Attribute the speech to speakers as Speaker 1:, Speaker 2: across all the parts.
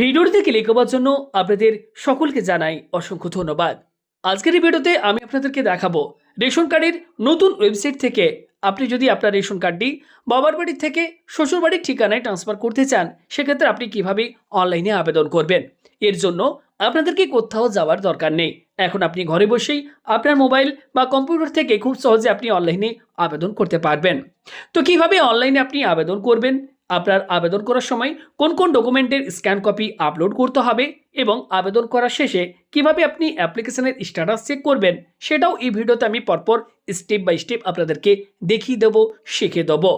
Speaker 1: ভিডিওটিতে ক্লিক করার জন্য আপনাদের সকলকে জানাই অসংখ্য ধন্যবাদ। আজকের এই ভিডিওতে আমি আপনাদেরকে দেখাবো রেশন কার্ডের নতুন ওয়েবসাইট থেকে আপনি যদি আপনার রেশন কার্ডটি বাবার বাড়ির থেকে শ্বশুর বাড়ির ঠিকানায় ট্রান্সফার করতে চান, সেক্ষেত্রে আপনি কীভাবে অনলাইনে আবেদন করবেন? এর জন্য আপনাদেরকে কোথাও যাওয়ার দরকার নেই। এখন আপনি ঘরে বসেই আপনার মোবাইল বা কম্পিউটার থেকে খুব সহজে আপনি অনলাইনে আবেদন করতে পারবেন। তো কীভাবে অনলাইনে আপনি আবেদন করবেন? আপনার আবেদন করার সময় কোন কোন ডকুমেন্টের স্ক্যান কপি আপলোড করতে হবে এবং আবেদন করার শেষে কীভাবে আপনি অ্যাপ্লিকেশনের স্ট্যাটাস চেক করবেন সেটাও এই ভিডিওতে আমি পরপর স্টেপ বাই স্টেপ আপনাদেরকে দেখিয়ে দেবো শিখে দেবো।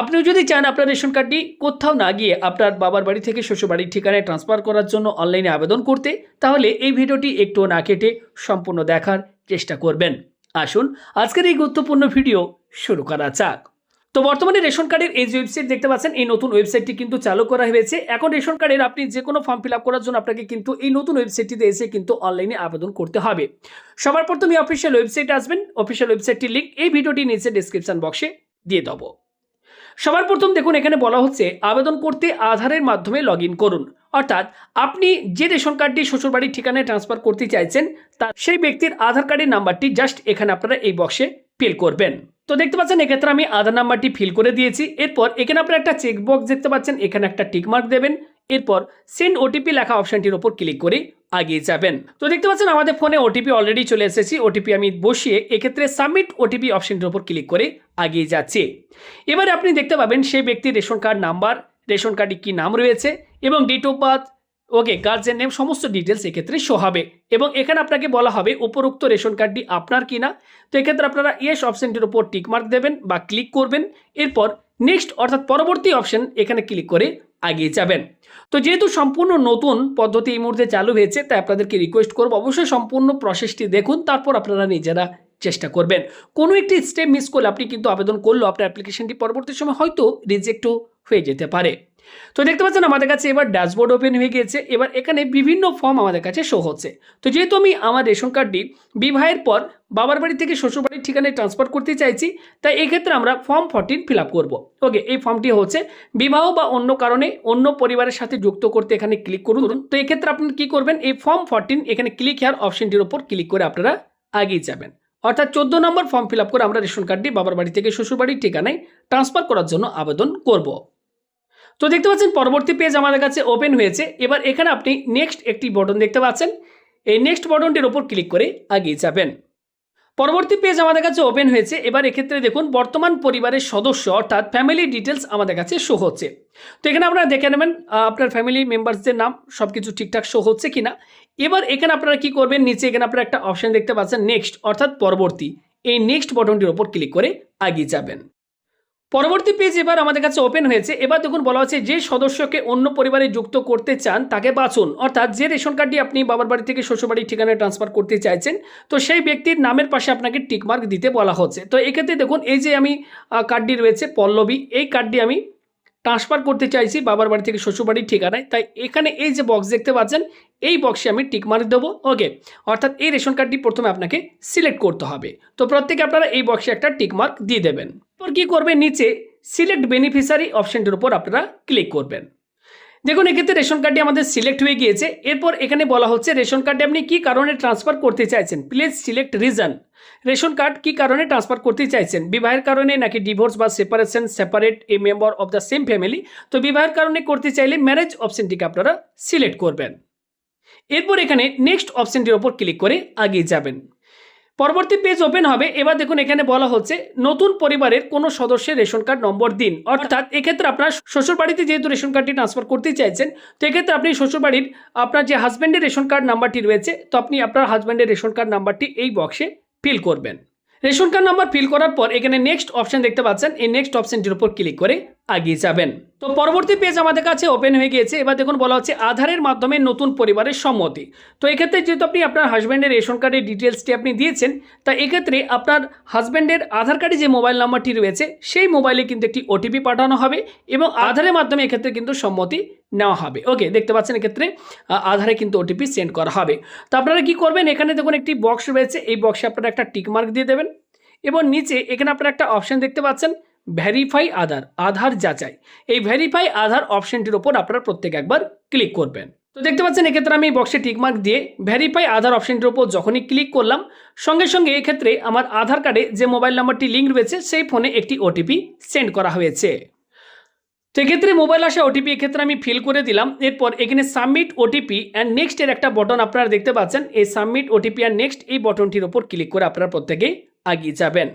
Speaker 1: আপনিও যদি চান আপনার রেশন কার্ডটি কোথাও না গিয়ে আপনার বাবার বাড়ি থেকে শ্বশুরবাড়ির ঠিকানায় ট্রান্সফার করার জন্য অনলাইনে আবেদন করতে, তাহলে এই ভিডিওটি একটু না কেটে সম্পূর্ণ দেখার চেষ্টা করবেন। আসুন, আজকের এই গুরুত্বপূর্ণ ভিডিও শুরু করা যাক। তো বর্তমানে রেশন কার্ডের এই যে ওয়েবসাইট দেখতে পাচ্ছেন, এই নতুন ওয়েবসাইটটি কিন্তু চালু করা হয়েছে। এখন রেশন কার্ডের আপনি যে কোনো ফর্ম ফিল করার জন্য আপনাকে কিন্তু এই নতুন ওয়েবসাইটটিতে এসে কিন্তু অনলাইনে আবেদন করতে হবে। সবার প্রথমে অফিসিয়াল ওয়েবসাইট আসবেন অফিসিয়াল ওয়েবসাইটটির লিঙ্ক এই ভিডিওটি নিচে ডিসক্রিপশন বক্সে দিয়ে দেবো। সবার প্রথম দেখুন, এখানে বলা হচ্ছে আবেদন করতে আধারের মাধ্যমে লগ করুন। অর্থাৎ আপনি যে রেশন কার্ডটি শ্বশুরবাড়ির ঠিকানায় ট্রান্সফার করতে চাইছেন, তা সেই ব্যক্তির আধার কার্ডের নাম্বারটি জাস্ট এখানে আপনারা এই বক্সে ফিল করবেন। তো দেখতে পাচ্ছেন, এক্ষেত্রে আমি আধার নাম্বারটি ফিল করে দিয়েছি। এরপর এখানে আপনারা একটা চেকবক্স দেখতে পাচ্ছেন, এখানে একটা টিকমার্ক দেবেন। এরপর সেন্ড ওটিপি লেখা অপশনটির ওপর ক্লিক করে আগিয়ে যাবেন। তো দেখতে পাচ্ছেন আমাদের ফোনে ওটিপি অলরেডি চলে এসেছি। ওটিপি আমি বসিয়ে এক্ষেত্রে সাবমিট ওটিপি অপশানটির ওপর ক্লিক করে আগিয়ে যাচ্ছি। এবারে আপনি দেখতে পাবেন সেই ব্যক্তির রেশন কার্ড নাম্বার রেশন কার্ডে কী নাম রয়েছে এবং date of birth okay guardian name সমস্ত ডিটেলস এক্ষেত্রে শো হবে এবং এখানে আপনাকে বলা হবে উপরোক্ত রেশন কার্ডটি আপনার কিনা। তো এক্ষেত্রে আপনারা ইয়েস অপশনটির উপর টিকমার্ক দেবেন বা ক্লিক করবেন। এরপর নেক্সট অর্থাৎ পরবর্তী অপশন এখানে ক্লিক করে আগিয়ে যাবেন। তো যেহেতু সম্পূর্ণ নতুন পদ্ধতি এই মুহূর্তে চালু হয়েছে, তাই আপনাদেরকে রিকোয়েস্ট করব অবশ্যই সম্পূর্ণ প্রসেসটি দেখুন, তারপর আপনারা নিজেরা চেষ্টা করবেন। কোনো একটি স্টেপ মিস করলে আপনি কিন্তু আবেদন করলেও আপনার অ্যাপ্লিকেশনটি পরবর্তী সময় হয়তো রিজেক্টও হয়ে যেতে পারে। তো দেখতে পাচ্ছেন আমাদের কাছে এবার ড্যাশবোর্ড ওপেন হয়ে গিয়েছে। এবার এখানে বিভিন্ন ফর্ম আমাদের কাছে শো হচ্ছে। তো যেহেতু আমি আমার রেশন কার্ডটি বিবাহের পর বাবার বাড়ি থেকে শ্বশুরবাড়ির ঠিকানায় ট্রান্সফার করতে চাইছি তাই এক্ষেত্রে আমরা ফর্ম ফর্টিন ফিল আপ করব। ওকে এই ফর্মটি হচ্ছে বিবাহ বা অন্য কারণে অন্য পরিবারের সাথে যুক্ত করতে এখানে ক্লিক করুন। তো এক্ষেত্রে আপনি কী করবেন? এই ফর্ম ফর্টিন এখানে ক্লিক হেয়ার অপশনটির ওপর ক্লিক করে আপনারা আগিয়ে যাবেন। অর্থাৎ চোদ্দ নম্বর ফর্ম ফিল আপ করে আমরা রেশন কার্ডটি বাবার বাড়ি থেকে শ্বশুরবাড়ির ঠিকানায় ট্রান্সফার করার জন্য আবেদন করব। তো দেখতে পাচ্ছেন, পরবর্তী পেজ আমাদের কাছে ওপেন হয়েছে। এবার এখানে আপনি নেক্সট একটি বটন দেখতে পাচ্ছেন। এই নেক্সট বটনটির ওপর ক্লিক করে আগিয়ে যাবেন। পরবর্তী পেজ আমাদের কাছে ওপেন হয়েছে। এবার এক্ষেত্রে দেখুন, বর্তমান পরিবারের সদস্য, অর্থাৎ ফ্যামিলি ডিটেলস আমাদের কাছে শো হচ্ছে। তো এখানে আপনারা দেখে নেবেন আপনার ফ্যামিলি মেম্বার্সদের নাম সব কিছু ঠিকঠাক শো হচ্ছে কি না এবার এখানে আপনারা কি করবেন, নিচে এখানে আপনারা একটা অপশন দেখতে পাচ্ছেন নেক্সট অর্থাৎ পরবর্তী। এই নেক্সট বটনটির ওপর ক্লিক করে আগিয়ে যাবেন। পরবর্তী পেজ এবার আমাদের কাছে ওপেন হয়েছে। এবার দেখুন বলা হচ্ছে, যে সদস্যকে অন্য পরিবারে যুক্ত করতে চান, তাকে বাঁচুন অর্থাৎ যে রেশন কার্ডটি আপনি বাবার বাড়ি থেকে শ্বশুরবাড়ির ঠিকানায় ট্রান্সফার করতে চাইছেন, তো সেই ব্যক্তির নামের পাশে আপনাকে টিকমার্ক দিতে বলা হচ্ছে। তো এক্ষেত্রে দেখুন, এই যে আমি কার্ডটি রয়েছে পল্লবী, এই কার্ডটি আমি ট্রান্সফার করতে চাইছি, বাবার বাড়ি থেকে শ্বশুরবাড়ির ঠিকানায়। তাই এখানে এই যে বক্স দেখতে পাচ্ছেন, এই বক্সে আমি টিক টিকমার্ক দেবো ওকে অর্থাৎ এই রেশন কার্ডটি প্রথমে আপনাকে সিলেক্ট করতে হবে। তো প্রত্যেকে আপনারা এই বক্সে একটা টিক মার্ক দিয়ে দেবেন। এরপর কী করবেন? নিচে সিলেক্ট বেনিফিশিয়ারি অপশানটির উপর আপনারা ক্লিক করবেন। দেখুন, এক্ষেত্রে রেশন কার্ডটি আমাদের সিলেক্ট হয়ে গিয়েছে। এরপর এখানে বলা হচ্ছে, রেশন কার্ডে আপনি কী কারণে ট্রান্সফার করতে চাইছেন? Please select reason ration card কী কারণে ট্রান্সফার করতে চাইছেন? বিবাহের কারণে নাকি ডিভোর্স বা separation separate a member of the same family তো বিবাহের কারণে করতে চাইলে ম্যারেজ অপশনটিকে আপনারা সিলেক্ট করবেন। এরপর এখানে নেক্সট অপশনটির ওপর ক্লিক করে আগিয়ে যাবেন। পরবর্তী পেজ ওপেন হবে। এবার দেখুন এখানে বলা হচ্ছে, নতুন পরিবারের কোনো সদস্যের রেশন কার্ড নম্বর দিন। অর্থাৎ এক্ষেত্রে আপনার শ্বশুর বাড়িতে যেহেতু রেশন কার্ডটি ট্রান্সফার করতে চাইছেন, তো এক্ষেত্রে আপনি শ্বশুর বাড়ির আপনার যে হাজব্যান্ডের রেশন কার্ড নাম্বারটি রয়েছে, তো আপনি আপনার হাজব্যান্ডের রেশন কার্ড নাম্বারটি এই বক্সে ফিল করবেন। রেশন কার্ড নাম্বার ফিল করার পর এখানে নেক্সট অপশন দেখতে পাচ্ছেন। এই নেক্সট অপশনটির উপর ক্লিক করে আগিয়ে যাবেন। তো পরবর্তী পেজ আমাদের কাছে ওপেন হয়ে গিয়েছে। এবার দেখুন বলা হচ্ছে আধারের মাধ্যমে নতুন পরিবারের সম্মতি। তো এক্ষেত্রে যেহেতু আপনি আপনার হাজব্যান্ডের রেশন কার্ডের ডিটেলসটি আপনি দিয়েছেন, তা এক্ষেত্রে আপনার হাজব্যান্ডের আধার কার্ডে যে মোবাইল নাম্বারটি রয়েছে, সেই মোবাইলে কিন্তু একটি ওটিপি পাঠানো হবে এবং আধারের মাধ্যমে এক্ষেত্রে কিন্তু সম্মতি নেওয়া হবে। ওকে দেখতে পাচ্ছেন এক্ষেত্রে আধারে কিন্তু ওটিপি সেন্ড করা হবে। তো আপনারা কি করবেন? এখানে দেখুন একটি বক্স রয়েছে। এই বক্সে আপনারা একটা টিকমার্ক দিয়ে দেবেন এবং নিচে এখানে আপনারা একটা অপশন দেখতে পাচ্ছেন। ভেরিফাই আধার আধার যাচাই। এই ভেরিফাই আধার অপশনটির ওপর আপনারা প্রত্যেক একবার ক্লিক করবেন। তো দেখতে পাচ্ছেন, এক্ষেত্রে আমি বক্সে টিকমার্ক দিয়ে ভেরিফাই আধার অপশনটির ওপর যখনই ক্লিক করলাম, সঙ্গে সঙ্গে এক্ষেত্রে আমার আধার কার্ডে যে মোবাইল নাম্বারটি লিঙ্ক রয়েছে, সেই ফোনে একটি ওটিপি সেন্ড করা হয়েছে। তো এক্ষেত্রে মোবাইল আসা ওটিপি এক্ষেত্রে আমি ফিল করে দিলাম, এরপর এখানে সাবমিট ওটিপি অ্যান্ড নেক্সট এর একটা বটন আপনারা দেখতে পাচ্ছেন, এই সাবমিট ওটিপি অ্যান্ড নেক্সট এই বটনটির ওপর ক্লিক করে আপনারা প্রত্যেকেই আগিয়ে যাবেন।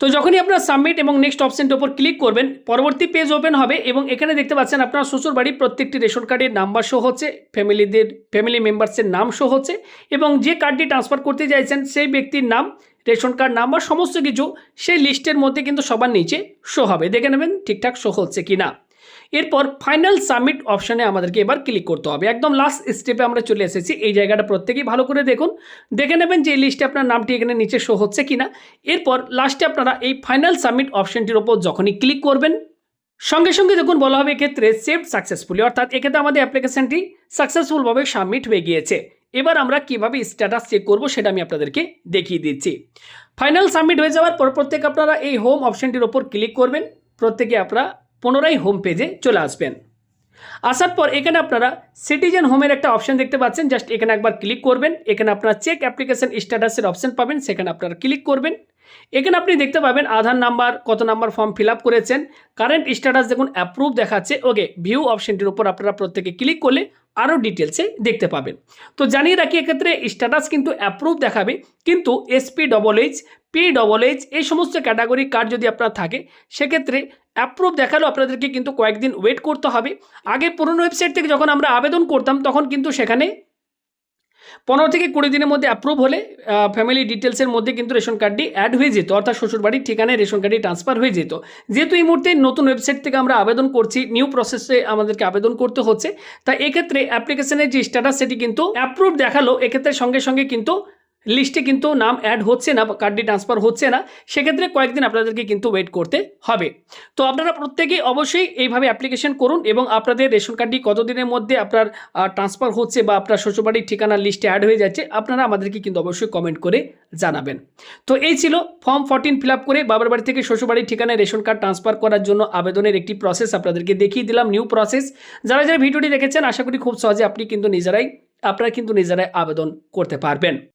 Speaker 1: তো যখনই আপনার সাবমিট এবং নেক্সট অপশনটির উপর ক্লিক করবেন, পরবর্তী পেজ ওপেন হবে এবং এখানে দেখতে পাচ্ছেন আপনার শ্বশুর বাড়ির প্রত্যেকটি রেশন কার্ডের নাম্বার শো হচ্ছে, ফ্যামিলিদের ফ্যামিলি মেম্বার্সের নাম শো হচ্ছে এবং যে কার্ডটি ট্রান্সফার করতে চাইছেন সেই ব্যক্তির নাম, রেশন কার্ড নাম্বার সমস্ত কিছু সেই লিস্টের মধ্যে কিন্তু সবার নিচে শো হবে। দেখে নেবেন ঠিকঠাক শো হচ্ছে কি না এরপর ফাইনাল সাবমিট অপশানে আমাদেরকে এবার ক্লিক করতে হবে। একদম লাস্ট স্টেপে আমরা চলে এসেছি। এই জায়গাটা প্রত্যেকেই ভালো করে দেখুন। দেখে নেবেন যে এই লিস্টে আপনার নামটি এখানে নিচে শো হচ্ছে কিনা। এরপর লাস্টে আপনারা এই ফাইনাল সাবমিট অপশানটির ওপর যখনই ক্লিক করবেন, সঙ্গে সঙ্গে দেখুন বলা হবে এক্ষেত্রে সেভ সাকসেসফুলি অর্থাৎ এক্ষেত্রে আমাদের অ্যাপ্লিকেশনটি সাকসেসফুলভাবে সাবমিট হয়ে গিয়েছে। এবার আমরা কীভাবে স্ট্যাটাস চেক করব সেটা আমি আপনাদেরকে দেখিয়ে দিচ্ছি। ফাইনাল সাবমিট হয়ে যাওয়ার পর প্রত্যেক আপনারা এই হোম অপশানটির ওপর ক্লিক করবেন। প্রত্যেকে আপনারা পুনরায় হোম পেজে চলে আসবেন। আসার পর এখানে আপনারা সিটিজেন হোমের একটা অপশন দেখতে পাচ্ছেন। জাস্ট এখানে একবার ক্লিক করবেন। এখানে আপনারা চেক অ্যাপ্লিকেশন স্ট্যাটাসের অপশন পাবেন। সেখানে আপনারা ক্লিক করবেন। এখানে আপনি দেখতে পাবেন আধার নাম্বার কত নাম্বার ফর্ম ফিল করেছেন। কারেন্ট স্ট্যাটাস দেখুন অ্যাপ্রুভ দেখাচ্ছে। ওকে ভিউ অপশনটির উপর আপনারা প্রত্যেকে ক্লিক করলে আরও ডিটেলসে দেখতে পাবেন। তো জানিয়ে রাখি, এক্ষেত্রে স্ট্যাটাস কিন্তু অ্যাপ্রুভ দেখাবে। কিন্তু SP double H P double H এই সমস্ত ক্যাটাগরি কার্ড যদি আপনার থাকে, সেক্ষেত্রে অ্যাপ্রুভ দেখালেও আপনাদেরকে কিন্তু কয়েকদিন ওয়েট করতে হবে। আগে পুরনো ওয়েবসাইট থেকে যখন আমরা আবেদন করতাম, তখন কিন্তু সেখানে পনেরো থেকে কুড়ি দিনের মধ্যে অ্যাপ্রুভ হলে ফ্যামিলি ডিটেলসের মধ্যে কিন্তু রেশন কার্ডটি অ্যাড হয়ে যেত। অর্থাৎ শ্বশুরবাড়ির ঠিকানায় রেশন কার্ডটি ট্রান্সফার হয়ে যেত। যেহেতু এই মুহূর্তে নতুন ওয়েবসাইট থেকে আমরা আবেদন করছি নিউ প্রসেসে আমাদেরকে আবেদন করতে হচ্ছে, তাই এক্ষেত্রে অ্যাপ্লিকেশনের যে স্ট্যাটাস সেটি কিন্তু অ্যাপ্রুভ দেখাল, এক্ষেত্রে সঙ্গে সঙ্গে কিন্তু লিস্টে কিন্তু নাম অ্যাড হচ্ছে না বা কার্ডটি ট্রান্সফার হচ্ছে না, সেক্ষেত্রে কয়েকদিন আপনাদেরকে কিন্তু ওয়েট করতে হবে। তো আপনারা প্রত্যেকেই অবশ্যই এইভাবে অ্যাপ্লিকেশন করুন এবং আপনাদের রেশন কার্ডটি কতদিনের মধ্যে আপনার ট্রান্সফার হচ্ছে বা আপনার শ্বশুরবাড়ির ঠিকানার লিস্টে অ্যাড হয়ে যাচ্ছে, আপনারা আমাদেরকে কিন্তু অবশ্যই কমেন্ট করে জানাবেন। তো এই ছিল ফর্ম ফর্টিন ফিল করে বাবার বাড়ি থেকে শ্বশুরবাড়ির ঠিকানায় রেশন কার্ড ট্রান্সফার করার জন্য আবেদনের একটি প্রসেস আপনাদেরকে দেখিয়ে দিলাম নিউ প্রসেস যারা যারা ভিডিওটি দেখেছেন, আশা করি খুব সহজে আপনি কিন্তু নিজেরাই, আপনারা কিন্তু নিজেরাই আবেদন করতে পারবেন।